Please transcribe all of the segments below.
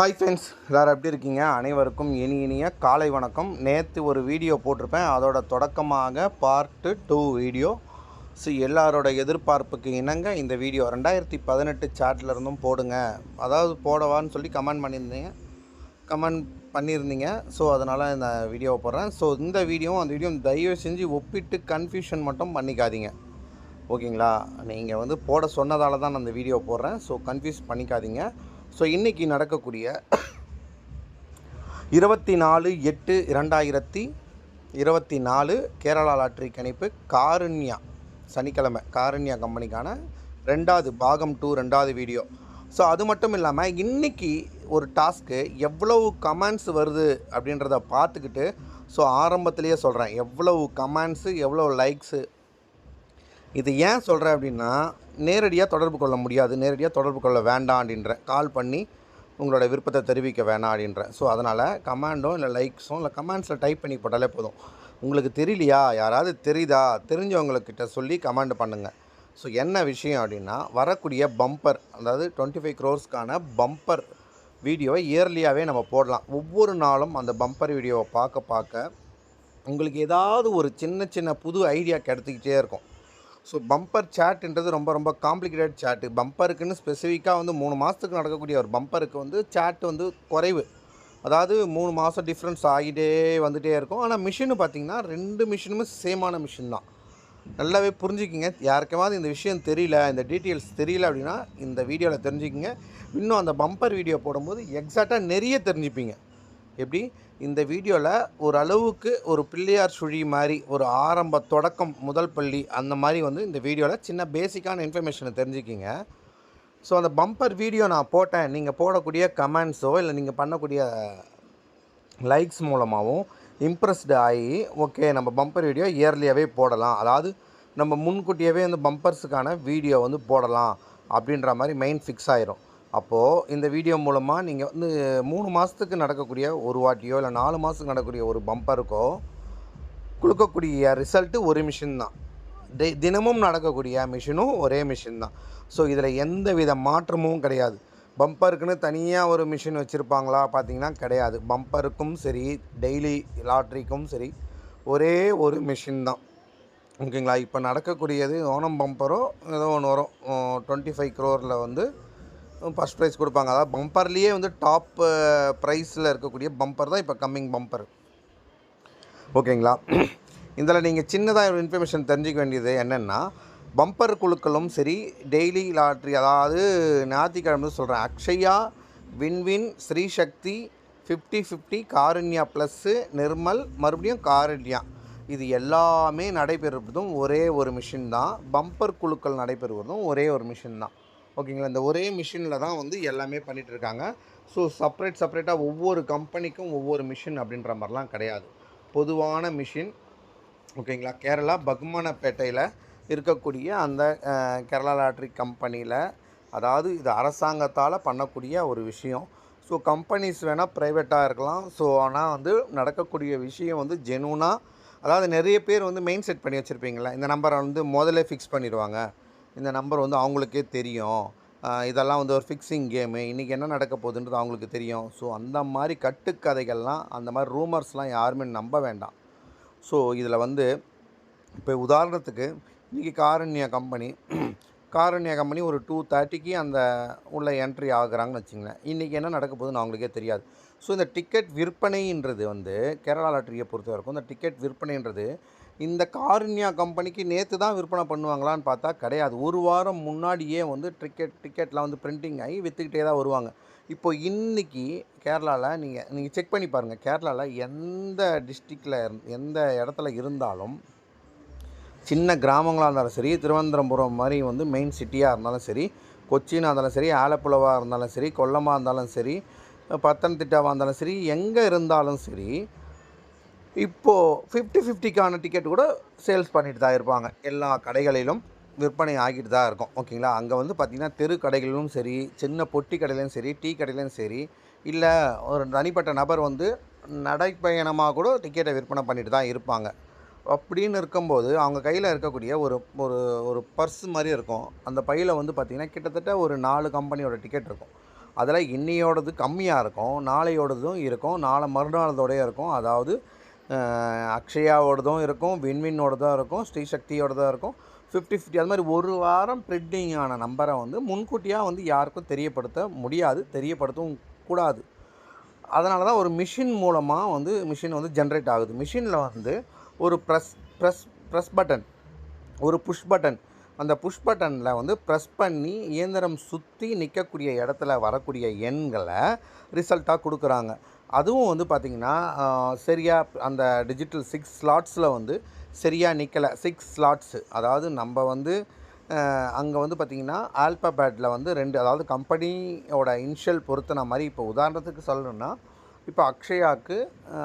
Hi friends எல்லோரும் எப்படி இருக்கீங்க? அனைவருக்கும் இனி இனிய காலை வணக்கம். நேற்று ஒரு வீடியோ போட்டிருப்பேன். அதோட தொடக்கமாக பார்ட்டு டூ வீடியோ ஸோ எல்லாரோட எதிர்பார்ப்புக்கு இணங்க இந்த வீடியோ ரெண்டாயிரத்தி பதினெட்டு சாட்டில் இருந்தும் போடுங்க. அதாவது போடவான்னு சொல்லி கமெண்ட் பண்ணியிருந்தீங்க. கமெண்ட் பண்ணியிருந்தீங்க. ஸோ அதனால் இந்த வீடியோவை போடுறேன். ஸோ இந்த வீடியோவும் அந்த வீடியோ தயவு செஞ்சு ஒப்பிட்டு கன்ஃபியூஷன் மட்டும் பண்ணிக்காதீங்க. ஓகேங்களா நீங்கள் வந்து போட சொன்னதால தான் நான் அந்த வீடியோ போடுறேன். ஸோ கன்ஃபியூஸ் பண்ணிக்காதீங்க. ஸோ இன்றைக்கி நடக்கக்கூடிய இருபத்தி நாலு எட்டு இரண்டாயிரத்தி இருபத்தி நாலு கேரளா லாட்ரி கணிப்பு காருண்யா சனிக்கிழமை காருண்யா கம்பெனிக்கான ரெண்டாவது பாகம் டூ ரெண்டாவது வீடியோ. ஸோ அது மட்டும் இல்லாமல் இன்றைக்கி ஒரு டாஸ்க்கு எவ்வளவு கமெண்ட்ஸ் வருது அப்படின்றத பார்த்துக்கிட்டு ஸோ ஆரம்பத்திலேயே சொல்கிறேன் எவ்வளவு கமெண்ட்ஸு எவ்வளோ லைக்ஸு. இது ஏன் சொல்கிறேன் அப்படின்னா நேரடியாக தொடர்பு கொள்ள முடியாது. நேரடியாக தொடர்பு கொள்ள வேண்டாம் அப்படின்ற கால் பண்ணி உங்களோட விருப்பத்தை தெரிவிக்க வேணாம் அப்படின்ற. ஸோ அதனால் கமாண்டோ இல்லை லைக்ஸும் இல்லை கமெண்ட்ஸில் டைப் பண்ணி போட்டாலே போதும். உங்களுக்கு தெரியலையா? யாராவது தெரியுதா? தெரிஞ்சவங்கக்கிட்ட சொல்லி கமெண்ட் பண்ணுங்கள் ஸோ என்ன விஷயம் அப்படின்னா வரக்கூடிய பம்பர் அதாவது டுவெண்ட்டி ஃபைவ் க்ரோர்ஸ்க்கான பம்பர் வீடியோவை இயர்லியாகவே நம்ம போடலாம். ஒவ்வொரு நாளும் அந்த பம்பர் வீடியோவை பார்க்க பார்க்க உங்களுக்கு ஏதாவது ஒரு சின்ன சின்ன புது ஐடியா கிடைச்சிக்கிட்டே இருக்கும். ஸோ பம்பர் சேட்டுன்றது ரொம்ப ரொம்ப காம்ப்ளிகேட்டட் சேட்டு பம்பருக்குன்னு ஸ்பெசிஃபிக்காக வந்து மூணு மாதத்துக்கு நடக்கக்கூடிய ஒரு பம்பருக்கு வந்து சேட் வந்து குறைவு. அதாவது மூணு மாதம் டிஃப்ரென்ஸ் ஆகிட்டே வந்துகிட்டே இருக்கும். ஆனால் மிஷினு பார்த்திங்கன்னா ரெண்டு மிஷினுமே சேமான மிஷின் தான். நல்லாவே புரிஞ்சுக்கிங்க. யாருக்காவது இந்த விஷயம் தெரியல இந்த டீட்டெயில்ஸ் தெரியல அப்படின்னா இந்த வீடியோவில் தெரிஞ்சுக்கிங்க. இன்னும் அந்த பம்பர் வீடியோ போடும்போது எக்ஸாக்டாக நிறைய தெரிஞ்சுப்பீங்க. எப்படி? இந்த வீடியோவில் ஒரு அளவுக்கு ஒரு பிள்ளையார் சுழி மாதிரி ஒரு ஆரம்ப தொடக்கம் முதல் பள்ளி அந்த மாதிரி வந்து இந்த வீடியோவில் சின்ன பேசிக்கான இன்ஃபர்மேஷனை தெரிஞ்சுக்கிங்க. ஸோ அந்த பம்பர் வீடியோ நான் போட்டேன். நீங்கள் போடக்கூடிய கமெண்ட்ஸோ இல்லை நீங்கள் பண்ணக்கூடிய லைக்ஸ் மூலமாகவும் இம்ப்ரெஸ்டு ஆகி ஓகே நம்ம பம்பர் வீடியோ இயர்லியாகவே போடலாம். அதாவது நம்ம முன்கூட்டியாகவே வந்து பம்பர்ஸுக்கான வீடியோ வந்து போடலாம் அப்படின்ற மாதிரி மெயின் ஃபிக்ஸ் ஆயிரும். அப்போது இந்த வீடியோ மூலமாக நீங்கள் வந்து மூணு மாதத்துக்கு நடக்கக்கூடிய ஒரு வாட்டியோ இல்லை நாலு மாதத்துக்கு நடக்கக்கூடிய ஒரு பம்பருக்கோ கொடுக்கக்கூடிய ரிசல்ட்டு ஒரு மிஷின் தான். தி தினமும் நடக்கக்கூடிய மிஷினும் ஒரே மிஷின் தான். ஸோ இதில் எந்த வித மாற்றமும் கிடையாது. பம்பருக்குன்னு தனியாக ஒரு மிஷின் வச்சுருப்பாங்களா பார்த்தீங்கன்னா கிடையாது. பம்பருக்கும் சரி டெய்லி லாட்ரிக்கும் சரி ஒரே ஒரு மிஷின் தான். ஓகேங்களா? இப்போ நடக்கக்கூடியது ஓனம் பம்பரோ ஏதோ ஒன்று வரும். டுவெண்ட்டி ஃபைவ் க்ரோரில் வந்து ஃபஸ்ட் ப்ரைஸ் கொடுப்பாங்க. அதாவது பம்பர்லேயே வந்து டாப் ப்ரைஸில் இருக்கக்கூடிய பம்பர் தான் இப்போ கம்மிங் பம்பர் ஓகேங்களா? இதில் நீங்கள் சின்னதாக ஒரு இன்ஃபர்மேஷன் தெரிஞ்சிக்க வேண்டியது என்னென்னா பம்பர் குழுக்களும் சரி டெய்லி லாட்ரி அதாவது ஞாயிற்றுக்கிழமை சொல்கிறேன் Akshaya win win Sreesakthi fifty fifty Karunya plus Nirmal மறுபடியும் காருண்யா. இது எல்லாமே நடைபெறுவதும் ஒரே ஒரு மிஷின் தான். பம்பர் குழுக்கள் நடைபெறுவதும் ஒரே ஒரு மிஷின் தான். ஓகேங்களா? இந்த ஒரே மிஷினில் தான் வந்து எல்லாமே பண்ணிகிட்டு இருக்காங்க ஸோ செப்ரேட் செப்ரேட்டாக ஒவ்வொரு கம்பெனிக்கும் ஒவ்வொரு மிஷின் அப்படின்ற மாதிரிலாம் கிடையாது. பொதுவான மிஷின் ஓகேங்களா? கேரளா பகுமனப்பேட்டையில் இருக்கக்கூடிய அந்த கேரளா லாட்ரி கம்பெனியில் அதாவது இது அரசாங்கத்தால் பண்ணக்கூடிய ஒரு விஷயம். ஸோ கம்பெனிஸ் வேணால் ப்ரைவேட்டாக இருக்கலாம். ஸோ ஆனால் வந்து நடக்கக்கூடிய விஷயம் வந்து ஜெனூனாக அதாவது நிறைய பேர் வந்து மெயின் செட் பண்ணி வச்சுருப்பீங்களா இந்த நம்பரை வந்து முதல்ல ஃபிக்ஸ் பண்ணிடுவாங்க. இந்த நம்பர் வந்து அவங்களுக்கே தெரியும். இதெல்லாம் வந்து ஒரு ஃபிக்ஸிங் கேமு இன்றைக்கி என்ன நடக்க போகுதுன்றது அவங்களுக்கு தெரியும். ஸோ அந்த மாதிரி கட்டுக்கதைகள்லாம் அந்த மாதிரி ரூமர்ஸ்லாம் யாருமே நம்ப வேண்டாம். ஸோ இதில் வந்து இப்போ உதாரணத்துக்கு இன்றைக்கி காரண்யா கம்பெனி காரண்யா கம்பெனி ஒரு டூ தேர்ட்டிக்கு அந்த உள்ள என்ட்ரி ஆகுறாங்கன்னு வச்சுங்களேன். இன்றைக்கி என்ன நடக்க போகுதுன்னு அவங்களுக்கே தெரியாது. ஸோ இந்த டிக்கெட் விற்பனைன்றது வந்து கேரளா லாட்டரியை பொறுத்த வரைக்கும் இந்த டிக்கெட் விற்பனைன்றது இந்த காருண்யா கம்பெனிக்கு நேற்று தான் விற்பனை பண்ணுவாங்களான்னு பார்த்தா கிடையாது. ஒரு வாரம் முன்னாடியே வந்து டிக்கெட் டிக்கெட்லாம் வந்து பிரிண்டிங் ஆகி விற்றுக்கிட்டே தான் வருவாங்க. இப்போ இன்றைக்கி கேரளாவில் நீங்கள் நீங்கள் செக் பண்ணி பாருங்கள் கேரளாவில் எந்த டிஸ்ட்ரிக்டில் எந்த இடத்துல இருந்தாலும் சின்ன கிராமங்களாக இருந்தாலும் சரி திருவனந்தபுரம் மாதிரி வந்து மெயின் சிட்டியாக இருந்தாலும் சரி கொச்சினாக இருந்தாலும் சரி ஆலப்புழவாக இருந்தாலும் சரி கொல்லமாக இருந்தாலும் சரி பத்தனந்திட்டாவாக இருந்தாலும் சரி எங்கே இருந்தாலும் சரி இப்போது ஃபிஃப்டி ஃபிஃப்டிக்கான டிக்கெட் கூட சேல்ஸ் பண்ணிட்டு தான் இருப்பாங்க. எல்லா கடைகளிலும் விற்பனை ஆகிட்டு தான் இருக்கும். ஓகேங்களா? அங்கே வந்து பார்த்திங்கன்னா தெரு கடைகளிலும் சரி சின்ன பொட்டி கடையிலும் சரி டீ கடையிலும் சரி இல்லை ஒரு தனிப்பட்ட நபர் வந்து நடைப்பயணமாக கூட டிக்கெட்டை விற்பனை பண்ணிட்டு தான் இருப்பாங்க. அப்படின்னு இருக்கும்போது அவங்க கையில் இருக்கக்கூடிய ஒரு ஒரு ஒரு பர்ஸ் மாதிரி இருக்கும். அந்த பையில் வந்து பார்த்திங்கன்னா கிட்டத்தட்ட ஒரு நாலு கம்பெனியோட டிக்கெட் இருக்கும். அதில் இன்னையோடது கம்மியாக இருக்கும் நாளையோடதும் இருக்கும் நாளை மறுநாளதோடய இருக்கும். அதாவது அக்ஷயாவோடதும் இருக்கும் வின்வின்னோடதும் இருக்கும் ஸ்ரீசக்தியோடதும் இருக்கும். ஃபிஃப்டி ஃபிஃப்டி அது மாதிரி ஒரு வாரம் ப்ரிட்டிங் ஆன நம்பரை வந்து முன்கூட்டியாக வந்து யாருக்கும் தெரியப்படுத்த முடியாது தெரியப்படுத்தவும் கூடாது. அதனால தான் ஒரு மிஷின் மூலமாக வந்து மிஷின் வந்து ஜென்ரேட் ஆகுது. மிஷினில் வந்து ஒரு ப்ரெஸ் ப்ரெஸ் ப்ரெஸ் பட்டன் ஒரு புஷ் பட்டன் அந்த புஷ் பட்டனில் வந்து ப்ரெஸ் பண்ணி இயந்திரம் சுற்றி நிற்கக்கூடிய இடத்துல வரக்கூடிய எண்களை ரிசல்ட்டாக கொடுக்குறாங்க. அதுவும் வந்து பார்த்திங்கன்னா சரியாக அந்த டிஜிட்டல் சிக்ஸ் ஸ்லாட்ஸில் வந்து சரியாக நிற்கலை சிக்ஸ் ஸ்லாட்ஸு அதாவது நம்ம வந்து அங்கே வந்து பார்த்திங்கன்னா ஆல்பபேட்டில் வந்து ரெண்டு அதாவது கம்பெனியோட இன்ஷியல் பொருத்தின மாதிரி இப்போ உதாரணத்துக்கு சொல்லணும்னா இப்போ அக்ஷயாக்கு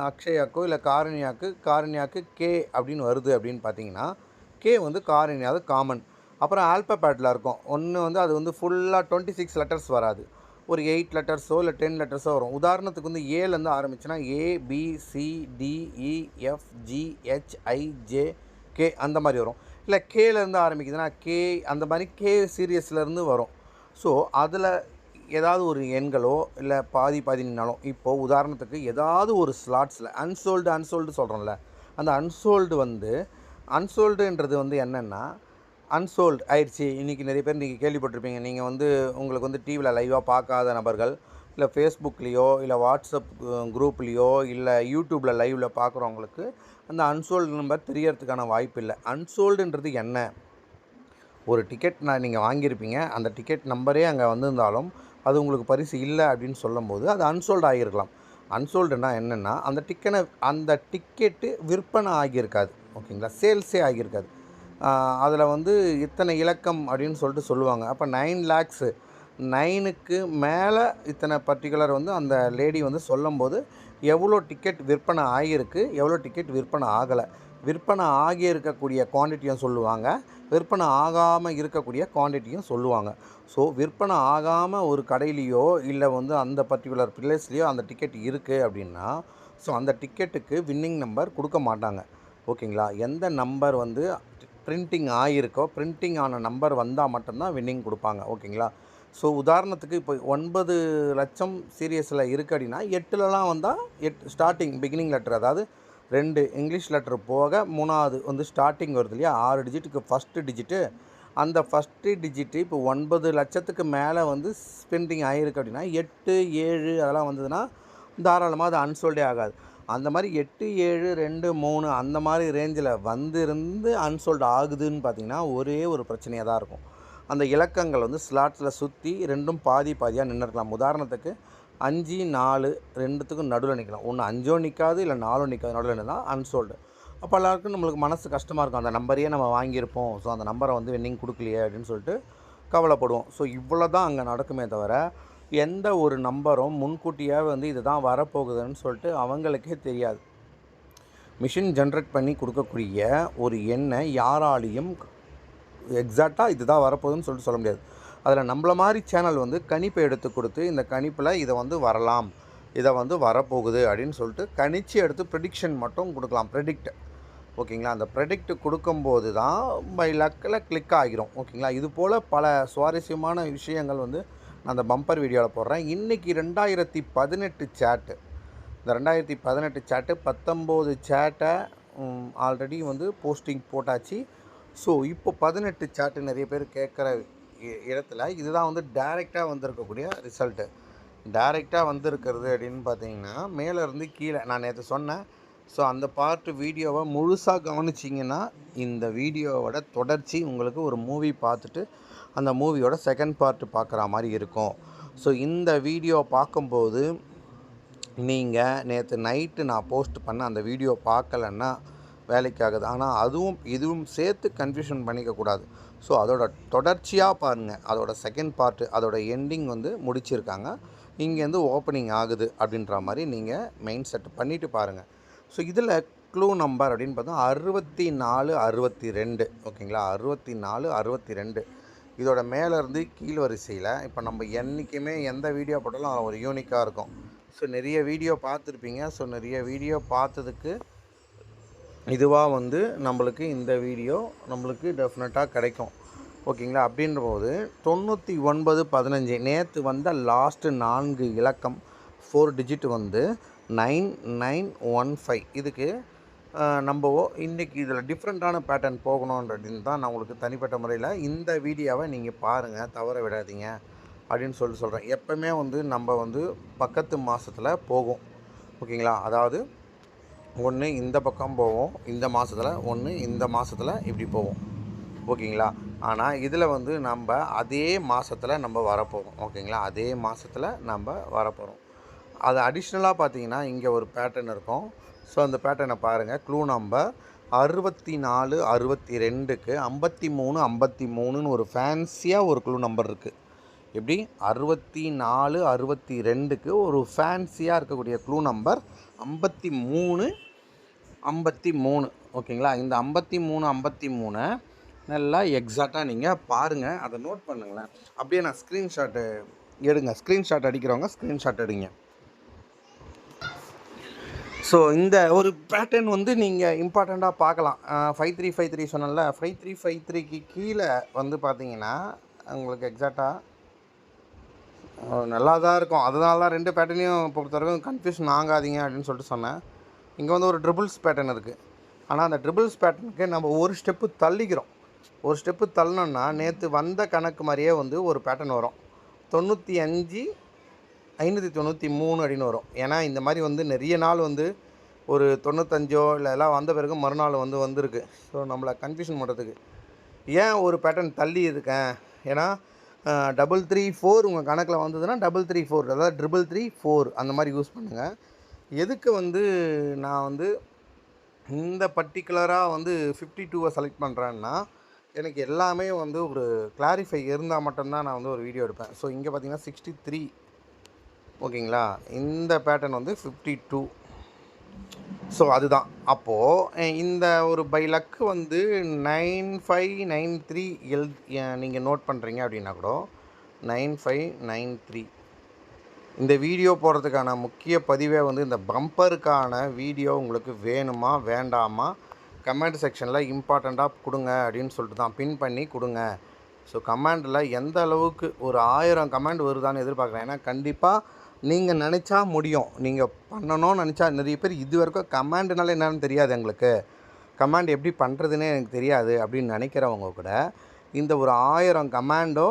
அக்ஷயாக்கோ இல்லை காரணியாக்கு காரணியாக்கு கே அப்படின்னு வருது அப்படின்னு பார்த்தீங்கன்னா கே வந்து காரணியாவது காமன் அப்புறம் ஆல்பபேட்டில் இருக்கும். ஒன்று வந்து அது வந்து ஃபுல்லாக டுவெண்ட்டி சிக்ஸ் லெட்டர்ஸ் வராது. ஒரு எயிட் லெட்டர்ஸோ இல்லை டென் லெட்டர்ஸோ வரும். உதாரணத்துக்கு வந்து ஏலேருந்து ஆரம்பிச்சுன்னா A B C D E F G H I J K அந்த மாதிரி வரும். இல்லை கேலேருந்து ஆரம்பிக்குதுன்னா கே அந்த மாதிரி கே சீரியஸ்லேருந்து வரும். ஸோ அதில் ஏதாவது ஒரு எண்களோ இல்லை பாதி பாதி நின்னாலும் இப்போது உதாரணத்துக்கு ஏதாவது ஒரு ஸ்லாட்ஸில் அன்சோல்டு அன்சோல்டு சொல்கிறோம்ல அந்த அன்சோல்டு வந்து அன்சோல்டுன்றது வந்து என்னென்னா அன்சோல்டு ஆயிடுச்சு. இன்றைக்கி நிறைய பேர் நீங்கள் கேள்விப்பட்டிருப்பீங்க. நீங்கள் வந்து உங்களுக்கு வந்து டிவியில் லைவாக பார்க்காத நபர்கள் இல்லை ஃபேஸ்புக்லேயோ இல்லை வாட்ஸ்அப் குரூப்லேயோ இல்லை யூடியூப்பில் லைவில் பார்க்குறவங்களுக்கு அந்த அன்சோல்டு நம்பர் தெரியறதுக்கான வாய்ப்பு இல்லை. அன்சோல்டுன்றது என்ன? ஒரு டிக்கெட் நான் நீங்கள் வாங்கியிருப்பீங்க. அந்த டிக்கெட் நம்பரே அங்கே வந்திருந்தாலும் அது உங்களுக்கு பரிசு இல்லை அப்படின்னு சொல்லும்போது அது அன்சோல்டு ஆகியிருக்கலாம். அன்சோல்டுனா என்னென்னா அந்த டிக்கெனை அந்த டிக்கெட்டு விற்பனை ஆகியிருக்காது. ஓகேங்களா? சேல்ஸே ஆகியிருக்காது. அதில் வந்து இத்தனை இலக்கம் அப்படின்னு சொல்லிட்டு சொல்லுவாங்க. அப்போ நைன் லேக்ஸு நைனுக்கு மேலே இத்தனை பர்டிகுலர் வந்து அந்த லேடி வந்து சொல்லும்போது எவ்வளோ டிக்கெட் விற்பனை ஆகியிருக்கு எவ்வளோ டிக்கெட் விற்பனை ஆகலை. விற்பனை ஆகி இருக்கக்கூடிய குவான்டிட்டியும் சொல்லுவாங்க. விற்பனை ஆகாமல் இருக்கக்கூடிய குவான்டிட்டியும் சொல்லுவாங்க. ஸோ விற்பனை ஆகாமல் ஒரு கடையிலையோ இல்லை வந்து அந்த பர்டிகுலர் பிளேஸ்லேயோ அந்த டிக்கெட் இருக்குது அப்படின்னா ஸோ அந்த டிக்கெட்டுக்கு வின்னிங் நம்பர் கொடுக்க மாட்டாங்க. ஓகேங்களா எந்த நம்பர் வந்து பிரிண்டிங் ஆகிருக்கோ பிரிண்டிங் ஆன நம்பர் வந்தால் மட்டும்தான் வின்னிங் கொடுப்பாங்க. ஓகேங்களா? ஸோ உதாரணத்துக்கு இப்போ ஒன்பது லட்சம் சீரியஸில் இருக்குது அப்படின்னா எட்டுலலாம் வந்தால் எட் ஸ்டார்டிங் பிகினிங் லெட்டர் அதாவது ரெண்டு இங்கிலீஷ் லெட்டர் போக மூணாவது வந்து ஸ்டார்டிங் வருது இல்லையா? ஆறு டிஜிட்டுக்கு ஃபஸ்ட்டு டிஜிட்டு அந்த ஃபஸ்ட்டு டிஜிட்டு இப்போ ஒன்பது லட்சத்துக்கு மேலே வந்து ஸ்பெண்டிங் ஆகிருக்கு அப்படின்னா எட்டு ஏழு அதெல்லாம் வந்ததுன்னா தாராளமாக அது அன்சோல்டே ஆகாது. அந்த மாதிரி எட்டு ஏழு ரெண்டு மூணு அந்த மாதிரி ரேஞ்சில் வந்திருந்து அன்சோல்டு ஆகுதுன்னு பார்த்தீங்கன்னா ஒரே ஒரு பிரச்சனையாக தான் இருக்கும். அந்த இலக்கங்கள் வந்து ஸ்லாட்ஸில் சுற்றி ரெண்டும் பாதி பாதியாக நின்றுருக்கலாம் உதாரணத்துக்கு அஞ்சு நாலு ரெண்டுத்துக்கும் நடுவில் நிற்கலாம் ஒன்று அஞ்சோ நிற்காது இல்லை நாலோ நிற்காது நடுவில் நின்னா அன்சோல்டு அப்போ எல்லாருக்கும் நம்மளுக்கு மனசு கஷ்டமாக இருக்கும். அந்த நம்பரையே நம்ம வாங்கியிருப்போம். ஸோ அந்த நம்பரை வந்து வென்னிங் கொடுக்கலையே அப்படின்னு சொல்லிட்டு கவலைப்படுவோம். ஸோ இவ்வளோ தான் அங்கே நடக்குமே தவிர எந்த ஒரு நம்பரும் முன்கூட்டியாக வந்து இதுதான் வரப்போகுதுன்னு சொல்லிட்டு அவங்களுக்கே தெரியாது. மிஷின் ஜென்ரேட் பண்ணி கொடுக்கக்கூடிய ஒரு எண்ணை யாராலையும் எக்ஸாக்டாக இதுதான் வரப்போகுதுன்னு சொல்லிட்டு சொல்ல முடியாது. அதில் நம்மள மாதிரி சேனல் வந்து கணிப்பை எடுத்து கொடுத்து இந்த கணிப்பில் இதை வந்து வரலாம் இதை வந்து வரப்போகுது அப்படின்னு சொல்லிட்டு கணிச்சு எடுத்து ப்ரெடிக்ஷன் மட்டும் கொடுக்கலாம் ப்ரெடிக்ட் ஓகேங்களா? அந்த ப்ரெடிக்ட் கொடுக்கும்போது தான் பை லக்கில் கிளிக் ஆகிரும். ஓகேங்களா? இது போல் பல சுவாரஸ்யமான விஷயங்கள் வந்து அந்த பம்பர் வீடியோவில் போடுறேன். இன்றைக்கி ரெண்டாயிரத்தி பதினெட்டு சேட்டு இந்த ரெண்டாயிரத்தி பதினெட்டு சேட்டு பத்தொம்போது சேட்டை ஆல்ரெடி வந்து போஸ்டிங் போட்டாச்சு. ஸோ இப்போ பதினெட்டு சேட்டு நிறைய பேர் கேட்குற இ- இடத்துல இதுதான் வந்து டைரெக்டாக வந்திருக்கக்கூடிய ரிசல்ட்டு டைரெக்டாக வந்திருக்கிறது அப்படின்னு பார்த்தீங்கன்னா மேலே இருந்து கீழே நான் நேற்று சொன்னேன் ஸோ அந்த பார்ட் வீடியோவை முழுசாக கவனிச்சிங்கன்னா இந்த வீடியோவோட தொடர்ச்சி உங்களுக்கு ஒரு மூவி பார்த்துட்டு அந்த மூவியோட செகண்ட் பார்ட் பார்க்குற மாதிரி இருக்கும். ஸோ இந்த வீடியோ பார்க்கும்போது நீங்கள் நேற்று நைட்டு நான் போஸ்ட் பண்ண அந்த வீடியோ பார்க்கலன்னா வேலைக்காகுது ஆனால் அதுவும் இதுவும் சேர்த்து கன்ஃபியூஷன் பண்ணிக்கக்கூடாது ஸோ அதோட தொடர்ச்சியாக பாருங்கள் அதோட செகண்ட் பார்ட்டு அதோட எண்டிங் வந்து முடிச்சிருக்காங்க. இங்கேருந்து ஓப்பனிங் ஆகுது அப்படின்ற மாதிரி நீங்கள் மெயின் செட் பண்ணிவிட்டு பாருங்கள் ஸோ இதில் க்ளூ நம்பர் அப்படின்னு பார்த்தா அறுபத்தி நாலு அறுபத்தி ரெண்டு ஓகேங்களா? அறுபத்தி நாலு அறுபத்தி ரெண்டு இதோட மேலேருந்து கீழ் வரிசையில் இப்போ நம்ம என்றைக்குமே எந்த வீடியோ போட்டாலும் அது ஒரு யூனிக்காக இருக்கும். ஸோ நிறைய வீடியோ பார்த்துருப்பீங்க. ஸோ நிறைய வீடியோ பார்த்ததுக்கு இதுவாக வந்து நம்மளுக்கு இந்த வீடியோ நம்மளுக்கு டெஃபினட்டாக கிடைக்கும். ஓகேங்களா? அப்படின்ற போது தொண்ணூற்றி ஒன்பது பதினஞ்சு நேற்று வந்த லாஸ்ட்டு நான்கு இலக்கம் ஃபோர் டிஜிட் வந்து நைன் நைன் ஒன் ஃபைவ். இதுக்கு அஹ், நம்ம இன்றைக்கி இதில் டிஃப்ரெண்ட்டான பேட்டர்ன் போகணுன்றது தான் நான் உங்களுக்கு தனிப்பட்ட முறையில் இந்த வீடியோவை நீங்கள் பாருங்கள் தவற விடாதீங்க அப்படின்னு சொல்லிட்டு சொல்கிறேன் எப்போவுமே வந்து நம்ம வந்து பக்கத்து மாதத்தில் போகும். ஓகேங்களா? அதாவது ஒன்று இந்த பக்கம் போவோம் இந்த மாதத்தில் ஒன்று இந்த மாதத்தில் இப்படி போவோம் ஓகேங்களா? ஆனால் இதில் வந்து நம்ம அதே மாதத்தில் நம்ம வரப்போகிறோம் ஓகேங்களா? அதே மாதத்தில் நம்ம வரப்போகிறோம் அது அடிஷ்னலாக பார்த்தீங்கன்னா இங்கே ஒரு பேட்டர்ன் இருக்கும். ஸோ அந்த பேட்டர்னை பாருங்கள் க்ளூ நம்பர் அறுபத்தி நாலு அறுபத்தி ரெண்டுக்கு ஐம்பத்தி மூணு ஐம்பத்தி மூணுன்னு ஒரு ஃபேன்சியாக ஒரு க்ளூ நம்பர் இருக்குது எப்படி? அறுபத்தி நாலு அறுபத்தி ரெண்டுக்கு ஒரு ஃபேன்சியாக இருக்கக்கூடிய க்ளூ நம்பர் ஐம்பத்தி மூணு ஐம்பத்தி மூணு ஓகேங்களா? இந்த ஐம்பத்தி மூணு ஐம்பத்தி மூணை நல்லா எக்ஸாக்டாக நீங்கள் பாருங்கள் அதை நோட் பண்ணுங்களேன். அப்படியே நான் ஸ்க்ரீன்ஷாட்டு எடுங்க. ஸ்க்ரீன்ஷாட் அடிக்கிறவங்க ஸ்க்ரீன்ஷாட் எடுங்க. ஸோ இந்த ஒரு பேட்டர்ன் வந்து நீங்கள் இம்பார்ட்டண்ட்டாக பார்க்கலாம். ஃபைவ் த்ரீ ஃபைவ் த்ரீ சொன்னல ஃபைவ் த்ரீ ஃபைவ் த்ரீக்கு கீழே வந்து பார்த்தீங்கன்னா உங்களுக்கு எக்ஸாக்டாக நல்லா தான் இருக்கும். அதனால தான் ரெண்டு பேட்டர்னையும் பொறுத்தவரைக்கும் கன்ஃபியூஷன் ஆகாதீங்க அப்படின்னு சொல்லிட்டு சொன்னேன். இங்கே வந்து ஒரு ட்ரிபிள்ஸ் பேட்டர்ன் இருக்குது ஆனால் அந்த ட்ரிபிள்ஸ் பேட்டர்னுக்கு நம்ம ஒரு ஸ்டெப்பு தள்ளிக்கிறோம். ஒரு ஸ்டெப்பு தள்ளணுன்னா நேற்று வந்த கணக்கு மாதிரியே வந்து ஒரு பேட்டர்ன் வரும். தொண்ணூற்றி அஞ்சு ஐநூற்றி தொண்ணூற்றி மூணு அப்படின்னு வரும். ஏன்னா இந்த மாதிரி வந்து நிறைய நாள் வந்து ஒரு தொண்ணூத்தஞ்சோ இல்லை எல்லாம் வந்த பிறகு மறுநாள் வந்து வந்திருக்கு. ஸோ நம்மளை கன்ஃபியூஷன் பண்ணுறதுக்கு ஏன் ஒரு பேட்டர்ன் தள்ளி இருக்கேன்? ஏன்னா டபுள் த்ரீ ஃபோர் உங்கள் கணக்கில் வந்ததுன்னா டபுள் த்ரீ ஃபோர் அதாவது ட்ரிபிள் த்ரீ ஃபோர் அந்த மாதிரி யூஸ் பண்ணுங்கள் எதுக்கு வந்து நான் வந்து இந்த பர்டிகுலராக வந்து ஃபிஃப்டி டூவை செலக்ட் பண்ணுறேன்னா எனக்கு எல்லாமே வந்து ஒரு கிளாரிஃபை இருந்தால் மட்டும்தான் நான் வந்து ஒரு வீடியோ எடுப்பேன். ஸோ இங்கே பார்த்தீங்கன்னா சிக்ஸ்டி த்ரீ ஓகேங்களா? இந்த பேட்டர்ன் வந்து ஃபிஃப்டி டூ ஸோ அதுதான் அப்போது இந்த ஒரு பை லக்கு வந்து nine five nine three L நீங்கள் நோட் பண்ணுறீங்க அப்படின்னா கூட நைன் ஃபைவ் நைன் த்ரீ இந்த வீடியோ போடுறதுக்கான முக்கிய பதிவே வந்து இந்த பம்பருக்கான வீடியோ உங்களுக்கு வேணுமா வேண்டாமா கமெண்ட் செக்ஷனில் இம்பார்ட்டண்ட்டாக கொடுங்க அப்படின்னு சொல்லிட்டு தான் பின் பண்ணி கொடுங்க. ஸோ கமெண்டில் எந்த அளவுக்கு ஒரு ஆயிரம் கமெண்ட் வருதான்னு எதிர்பார்க்குறேன். ஏன்னா கண்டிப்பாக நீங்கள் நினச்சா முடியும். நீங்கள் பண்ணணும்னு நினச்சா நிறைய பேர் இது வரைக்கும் கமாண்டுனால என்னன்னு தெரியாது எங்களுக்கு. கமாண்ட் எப்படி பண்ணுறதுன்னே எனக்கு தெரியாது அப்படின்னு நினைக்கிறவங்க கூட இந்த ஒரு ஆயிரம் கமாண்டோ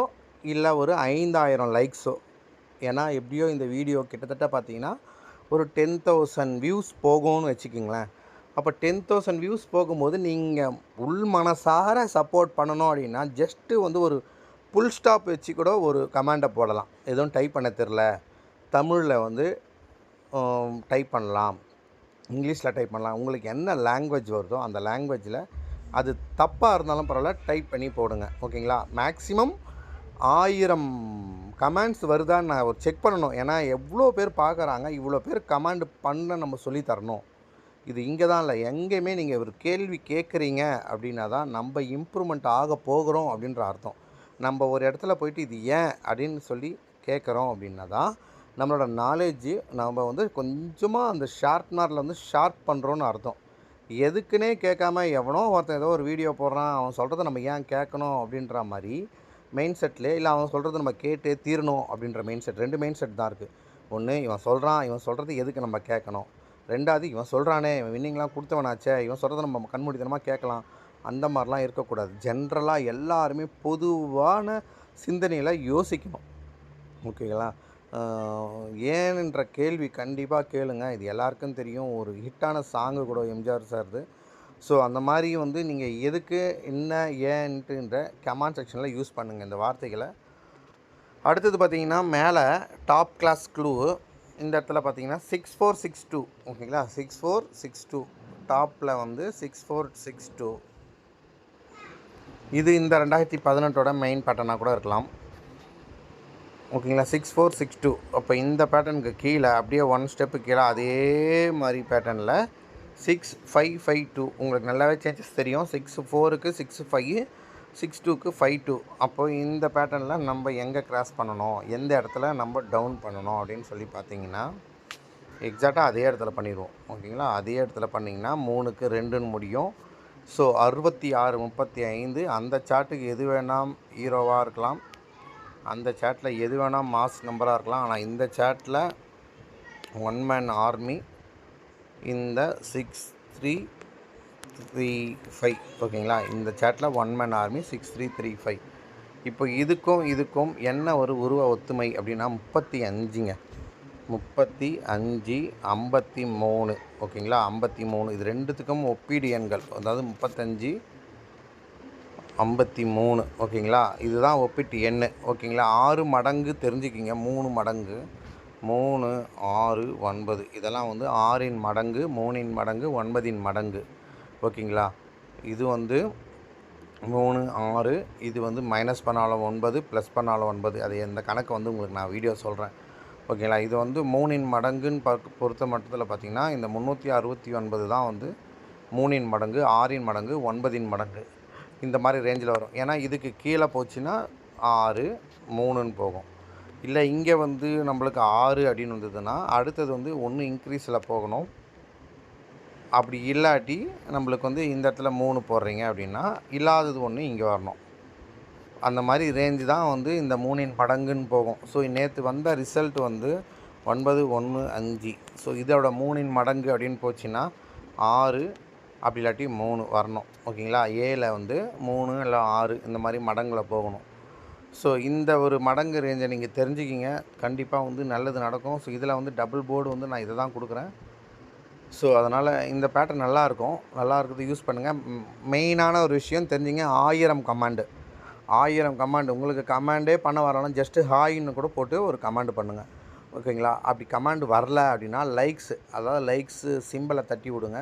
இல்லை ஒரு ஐந்தாயிரம் லைக்ஸோ ஏன்னா எப்படியோ இந்த வீடியோ கிட்டத்தட்ட பார்த்தீங்கன்னா ஒரு டென் தௌசண்ட் வியூஸ் போகும்னு வச்சுக்கிங்களேன். அப்போ டென் தௌசண்ட் வியூஸ் போகும்போது நீங்கள் உள் மனசார சப்போர்ட் பண்ணணும் அப்படின்னா ஜஸ்ட்டு வந்து ஒரு புல் ஸ்டாப் வச்சு கூட ஒரு கமாண்டை போடலாம். எதுவும் டைப் பண்ண தெரில தமிழில் வந்து டைப் பண்ணலாம். இங்கிலீஷில் டைப் பண்ணலாம். உங்களுக்கு என்ன லாங்குவேஜ் வருதோ அந்த லாங்குவேஜில் அது தப்பாக இருந்தாலும் பரவாயில்ல டைப் பண்ணி போடுங்க. ஓகேங்களா? மேக்ஸிமம் ஆயிரம் கமெண்ட்ஸ் வருதான்னு நான் ஒரு செக் பண்ணணும். ஏன்னா எவ்வளோ பேர் பார்க்குறாங்க இவ்வளோ பேர் கமாண்ட் பண்ண நம்ம சொல்லி தரணும். இது இங்கே தான் இல்லை. எங்கேயுமே நீங்கள் ஒரு கேள்வி கேட்குறீங்க அப்படின்னா தான் நம்ம இம்ப்ரூவ்மெண்ட் ஆக போகிறோம் அப்படின்ற அர்த்தம். நம்ம ஒரு இடத்துல போயிட்டு இது ஏன் அப்படின்னு சொல்லி கேட்குறோம் அப்படின்னா தான் நம்மளோட நாலேஜு நம்ம வந்து கொஞ்சமாக அந்த ஷார்ப்னரில் வந்து ஷார்ப் பண்ணுறோன்னு அர்த்தம். எதுக்குன்னே கேட்காம எவனோ ஒருத்தன் ஏதோ ஒரு வீடியோ போடுறான் அவன் சொல்கிறத நம்ம ஏன் கேட்கணும் அப்படின்ற மாதிரி மெயின் செட்லேயே இல்லை அவன் சொல்கிறத நம்ம கேட்டே தீரணும் அப்படின்ற மெயின் செட் ரெண்டு மெயின் செட் தான் இருக்குது ஒன்று இவன் சொல்கிறான் இவன் சொல்கிறது எதுக்கு நம்ம கேட்கணும்? ரெண்டாவது இவன் சொல்கிறானே இவன் வின்னிங்லாம் கொடுத்தவனாச்சே இவன் சொல்கிறத நம்ம கண்மூடித்தனமாக கேட்கலாம். அந்த மாதிரிலாம் இருக்கக்கூடாது. ஜென்ரலாக எல்லாருமே பொதுவான சிந்தனையில் யோசிக்கணும். ஓகேங்களா? ஏன்ன்ற கேள்வி கண்டிப்பாக கேளுங்க. இது எல்லாருக்கும் தெரியும். ஒரு ஹிட்டான சாங்கு கூட எம்ஜிஆர் சார்து. ஸோ அந்த மாதிரி வந்து நீங்கள் எதுக்கு என்ன ஏன்ட்டுன்ற கமெண்ட் செக்ஷனில் யூஸ் பண்ணுங்கள் இந்த வார்த்தைகளை. அடுத்தது பார்த்தீங்கன்னா மேலே டாப் கிளாஸ் க்ளூ. இந்த இடத்துல பார்த்தீங்கன்னா சிக்ஸ் ஃபோர் சிக்ஸ் டூ ஓகேங்களா? சிக்ஸ் ஃபோர் சிக்ஸ் டூ டாப்பில் வந்து சிக்ஸ் ஃபோர் சிக்ஸ் டூ இது இந்த ரெண்டாயிரத்தி பதினெட்டோட மெயின் பேட்டர்னாக கூட இருக்கலாம். ஓகேங்களா? சிக்ஸ் ஃபோர் சிக்ஸ் டூ அப்போ இந்த பேட்டர்னுக்கு கீழே அப்படியே ஒன் ஸ்டெப்பு கீழே அதே மாதிரி பேட்டர்னில் சிக்ஸ் ஃபைவ் ஃபைவ் டூ உங்களுக்கு நல்லாவே சேஞ்சஸ் தெரியும். சிக்ஸ் ஃபோருக்கு சிக்ஸ் ஃபைவ் சிக்ஸ் டூக்கு ஃபைவ் டூ அப்போ இந்த பேட்டர்னில் நம்ம எங்கே கிராஸ் பண்ணணும்? எந்த இடத்துல நம்ம டவுன் பண்ணணும்? அப்படின்னு சொல்லி பார்த்தீங்கன்னா எக்ஸாக்டாக அதே இடத்துல பண்ணிடுவோம். ஓகேங்களா? அதே இடத்துல பண்ணிங்கன்னா மூணுக்கு ரெண்டுன்னு முடியும். ஸோ அறுபத்தி ஆறு முப்பத்தி ஐந்து அந்த சார்ட்டுக்கு எது வேணாம் ஹீரோவாக இருக்கலாம். அந்த சேட்டில் எது வேணால் மாஸ் நம்பராக இருக்கலாம். ஆனால் இந்த சேட்டில் ஒன் மேன் ஆர்மி இந்த சிக்ஸ் த்ரீ த்ரீ ஃபைவ் ஓகேங்களா இந்த சேட்டில் one man army six three three five இப்போ இதுக்கும் இதுக்கும் என்ன ஒரு உருவ ஒத்துமை அப்படின்னா முப்பத்தி அஞ்சுங்க. முப்பத்தி அஞ்சு ஐம்பத்தி மூணு ஓகேங்களா ஐம்பத்தி மூணு. இது ரெண்டுத்துக்கும் ஒப்பீடு எண்கள் அதாவது முப்பத்தஞ்சு ஐம்பத்தி மூணு ஓகேங்களா? இதுதான் ஒப்பிட்டு எண்ணு ஓகேங்களா? ஆறு மடங்கு தெரிஞ்சுக்கிங்க. மூணு மடங்கு. மூணு ஆறு ஒன்பது. இதெல்லாம் வந்து ஆறின் மடங்கு மூணின் மடங்கு ஒன்பதின் மடங்கு. ஓகேங்களா? இது வந்து மூணு ஆறு. இது வந்து மைனஸ் பண்ணாலும் ஒன்பது ப்ளஸ் பண்ணாலும் ஒன்பது. அது இந்த கணக்கு வந்து உங்களுக்கு நான் வீடியோ சொல்கிறேன் ஓகேங்களா? இது வந்து மூணின் மடங்குன்னு பார்க்க பொறுத்த மட்டத்தில் பார்த்திங்கன்னா இந்த முந்நூற்றி அறுபத்தி ஒன்பது தான் வந்து மூணின் மடங்கு ஆறின் மடங்கு ஒன்பதின் மடங்கு. இந்த மாதிரி ரேஞ்சில் வரும். ஏன்னா இதுக்கு கீழே போச்சுன்னா ஆறு மூணுன்னு போகும். இல்லை இங்கே வந்து நம்மளுக்கு ஆறு அப்படின்னு வந்ததுன்னா அடுத்தது வந்து ஒன்று இன்க்ரீஸில் போகணும். அப்படி இல்லாட்டி நம்மளுக்கு வந்து இந்த இடத்துல மூணு போடுறீங்க அப்படின்னா இல்லாதது ஒன்று இங்கே வரணும். அந்த மாதிரி ரேஞ்சு தான் வந்து இந்த மூணின் மடங்குன்னு போகும். ஸோ நேற்று வந்த ரிசல்ட் வந்து ஒன்பது ஒன்று அஞ்சு. ஸோ இதோட மூணின் மடங்கு அப்படின்னு போச்சுன்னா ஆறு அப்படி இல்லாட்டி மூணு வரணும். ஓகேங்களா? ஏல வந்து மூணு இல்லை ஆறு இந்த மாதிரி மடங்களை போகணும். ஸோ இந்த ஒரு மடங்கு ரேஞ்சை நீங்கள் தெரிஞ்சுக்கிங்க. கண்டிப்பாக வந்து நல்லது நடக்கும். ஸோ இதில் வந்து டபுள் போர்டு வந்து நான் இதை தான் கொடுக்குறேன். ஸோ அதனால் இந்த பேட்டர்ன் நல்லாயிருக்கும் நல்லா இருக்கிறது யூஸ் பண்ணுங்கள் மெயினான ஒரு விஷயம் தெரிஞ்சுங்க ஆயிரம் கமாண்டு ஆயிரம் கமாண்டு உங்களுக்கு கமாண்டே பண்ண வரலாம் ஜஸ்ட்டு ஹாயின்னு கூட போட்டு ஒரு கமாண்டு பண்ணுங்கள் ஓகேங்களா? அப்படி கமாண்டு வரல அப்படின்னா லைக்ஸு அதாவது லைக்ஸு சிம்பிளை தட்டி விடுங்க.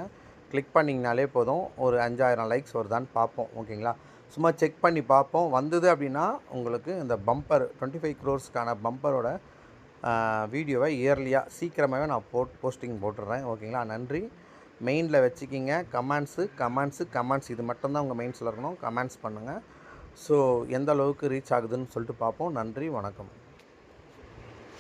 கிளிக் பண்ணிங்கனாலே போதும். ஒரு அஞ்சாயிரம் லைக்ஸ் வருதான்னு பார்ப்போம். ஓகேங்களா? சும்மா செக் பண்ணி பார்ப்போம். வந்தது அப்படின்னா உங்களுக்கு இந்த பம்பர் டுவெண்ட்டி ஃபைவ் க்ரோர்ஸ்க்கான பம்பரோட வீடியோவை இயர்லியாக சீக்கிரமாகவே நான் போட் போஸ்டிங் போட்டுடுறேன். ஓகேங்களா? நன்றி. மெயினில் வச்சுக்கிங்க. கமெண்ட்ஸு கமெண்ட்ஸு கமெண்ட்ஸ் இது மட்டும்தான் உங்கள் மெயின்ஸில் இருக்கணும். கமெண்ட்ஸ் பண்ணுங்கள் ஸோ எந்த அளவுக்கு ரீச் ஆகுதுன்னு சொல்லிட்டு பார்ப்போம். நன்றி வணக்கம்.